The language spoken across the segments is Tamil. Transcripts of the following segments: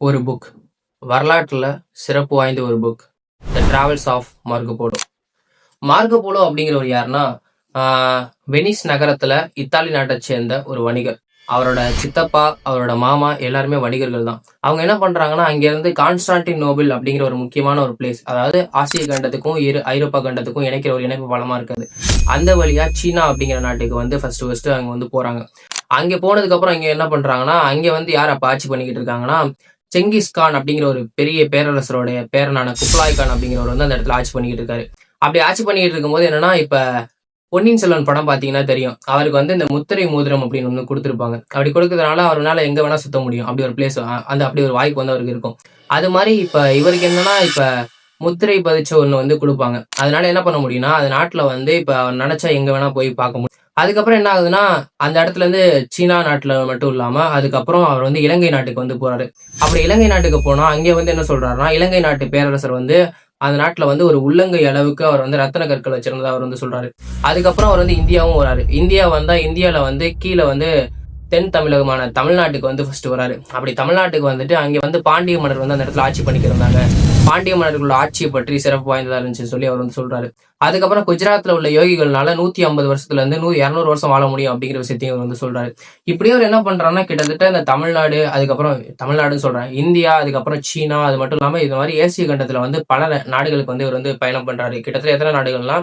ஒரு புக் வரலாற்றில் சிறப்பு வாய்ந்த ஒரு book the travels of Marco Polo Polo அப்படிங்கிறவர் யாருன்னா ஆஹ், வெனிஸ் நகரத்துல இத்தாலி நாட்டை சேர்ந்த ஒரு வணிகர். அவரோட சித்தப்பா அவரோட மாமா எல்லாருமே வணிகர்கள் தான். அவங்க என்ன பண்றாங்கன்னா அங்கேருந்து கான்ஸ்டான்டின் நோபிள் அப்படிங்கிற ஒரு முக்கியமான ஒரு பிளேஸ் அதாவது ஆசிய கண்டத்துக்கும் இரு ஐரோப்பா கண்டத்துக்கும் இணைக்கிற ஒரு இணைப்பு பலமாக இருக்குது. அந்த வழியா சீனா அப்படிங்கிற நாட்டுக்கு வந்து ஃபர்ஸ்ட் ஃபர்ஸ்ட் அவங்க வந்து போறாங்க. அங்கே போனதுக்கப்புறம் இங்கே என்ன பண்றாங்கன்னா அங்கே வந்து யார் அப்போ ஆட்சி பண்ணிக்கிட்டு இருக்காங்கன்னா செங்கிஸ் கான் அப்படிங்கிற ஒரு பெரிய பேரரசருடைய பேரனான குப்லாய் கான் அப்படிங்கிறவர் வந்து அந்த இடத்துல ஆட்சி பண்ணிக்கிட்டு இருக்காரு. அப்படி ஆட்சி பண்ணிக்கிட்டு இருக்கும்போது என்னன்னா இப்ப பொன்னியின் செல்வன் படம் பாத்தீங்கன்னா தெரியும். அவருக்கு வந்து இந்த முத்திரை மோதிரம் அப்படின்னு ஒன்று கொடுத்துருப்பாங்க. அப்படி கொடுக்கறதுனால அவரால் எங்க வேணா சுத்த முடியும். அப்படி ஒரு பிளேஸ் அந்த அப்படி ஒரு வாய்ப்பு வந்து அவருக்கு இருக்கும். அது மாதிரி இப்ப இவருக்கு என்னன்னா இப்ப முத்திரை பதிச்ச ஒன்று வந்து கொடுப்பாங்க. அதனால என்ன பண்ண முடியும்னா அது நாட்டில் வந்து இப்ப அவர் நினைச்சா எங்க வேணா போய் பார்க்க முடியும். அதுக்கப்புறம் என்ன ஆகுதுன்னா அந்த இடத்துல இருந்து சீனா நாட்டில் மட்டும் இல்லாமல் அதுக்கப்புறம் அவர் வந்து இலங்கை நாட்டுக்கு வந்து போறாரு. அப்படி இலங்கை நாட்டுக்கு போனால் அங்கே வந்து என்ன சொல்றாருன்னா இலங்கை நாட்டு பேரரசர் வந்து அந்த நாட்டில் வந்து ஒரு உள்ளங்கை அளவுக்கு அவர் வந்து ரத்தன கற்கள் வச்சிருந்ததா அவர் வந்து சொல்றாரு. அதுக்கப்புறம் அவர் வந்து இந்தியாவும் வராரு. இந்தியா வந்தால் இந்தியாவில் வந்து கீழே வந்து தென் தமிழகமான தமிழ்நாட்டுக்கு வந்து ஃபர்ஸ்ட் வராரு. அப்படி தமிழ்நாட்டுக்கு வந்துட்டு அங்கே வந்து பாண்டிய மன்னர் வந்து அந்த இடத்துல ஆட்சி பண்ணிக்கிறாங்க பாண்டிய மன்னர்களோட ஆட்சியை பற்றி சிறப்பு வாய்ந்ததா இருந்துச்சு சொல்லி அவர் வந்து சொல்றாரு. அதுக்கப்புறம் குஜராத்ல உள்ள யோகிகள்னால நூத்தி ஐம்பது வருஷத்துல இருந்து நூ இரநூறு வருஷம் வாழ முடியும் அப்படிங்கிற விஷயத்தையும் அவர் வந்து சொல்றாரு. இப்படியே அவர் என்ன பண்றாருன்னா கிட்டத்தட்ட இந்த தமிழ்நாடு அதுக்கப்புறம் தமிழ்நாடுன்னு சொல்றாரு இந்தியா அதுக்கப்புறம் சீனா அது மட்டும் இல்லாம இது மாதிரி ஏசிய கண்டத்துல வந்து பல நாடுகளுக்கு வந்து இவர் வந்து பயணம் பண்றாரு. கிட்டத்தட்ட எத்தனை நாடுகள்னா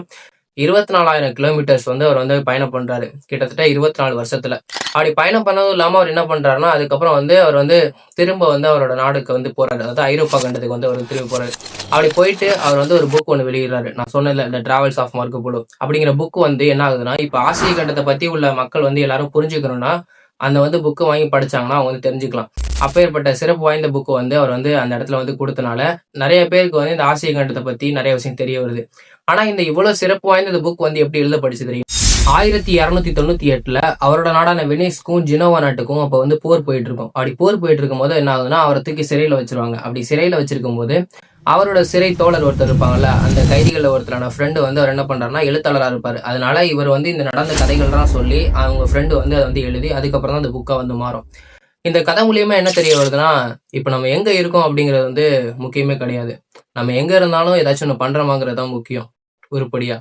இருபத்தி நாலாயிரம் கிலோமீட்டர்ஸ் வந்து அவர் வந்து பயணம் பண்றாரு. கிட்டத்தட்ட இருபத்தி நாலு வருஷத்துல. அப்படி பயணம் பண்ணதும் இல்லாம அவர் என்ன பண்றாருன்னா அதுக்கப்புறம் வந்து அவர் வந்து திரும்ப வந்து அவரோட நாடுக்கு வந்து போறாரு. அதாவது ஐரோப்பா கண்டத்துக்கு வந்து அவர் திரும்பி போறாரு. அப்படி போயிட்டு அவர் வந்து ஒரு புக் ஒன்று வெளியிடுறாரு. நான் சொன்னேன்ல இந்த டிராவல்ஸ் ஆஃப் மார்க்கு போலோ அப்படிங்கிற புக் வந்து என்ன ஆகுதுன்னா இப்ப ஆசிய கண்டத்தை பத்தி உள்ள மக்கள் வந்து எல்லாரும் புரிஞ்சுக்கணும்னா அந்த வந்து புக்கு வாங்கி படிச்சாங்கன்னா அவங்க வந்து தெரிஞ்சுக்கலாம். அப்பேற்பட்ட சிறப்பு வாய்ந்த புக்கு வந்து அவர் வந்து அந்த இடத்துல வந்து கொடுத்தனால நிறைய பேருக்கு வந்து இந்த ஆசிய கண்டத்தை பத்தி நிறைய விஷயம் தெரிய வருது. ஆனா இந்த இவ்வளவு சிறப்பு வாய்ந்த இந்த புக் வந்து எப்படி எழுதப்படுச்சு தெரியும்? ஆயிரத்தி இரநூத்தி தொண்ணூத்தி எட்டுல அவரோட நாடான வெனிஸ்க்கும் ஜினோவா நாட்டுக்கும் அப்ப வந்து போர் போயிட்டு இருக்கும் அப்படி போர் போயிட்டு இருக்கும் போது என்ன ஆகுதுன்னா அவரை தூக்கி சிறையில வச்சிருவாங்க. அப்படி சிறையில வச்சிருக்கும் போது அவரோட சிறை தோழர் ஒருத்தர் இருப்பாங்கல்ல அந்த கைதிகளில் ஒருத்தரான ஃப்ரெண்டு வந்து அவர் என்ன பண்ணுறாருனா எழுத்தாளராக இருப்பார். அதனால இவர் வந்து இந்த நடந்த கதைகள்லாம் சொல்லி அவங்க ஃப்ரெண்டு வந்து அதை வந்து எழுதி அதுக்கப்புறம் தான் அந்த புக்கை வந்து மாறும். இந்த கதை மூலியமா என்ன தெரிய வருதுன்னா இப்போ நம்ம எங்கே இருக்கோம் அப்படிங்கிறது வந்து முக்கியமே கிடையாது. நம்ம எங்கே இருந்தாலும் ஏதாச்சும் ஒன்று பண்ணுறோமாங்கிறது தான் முக்கியம். உருப்படியா?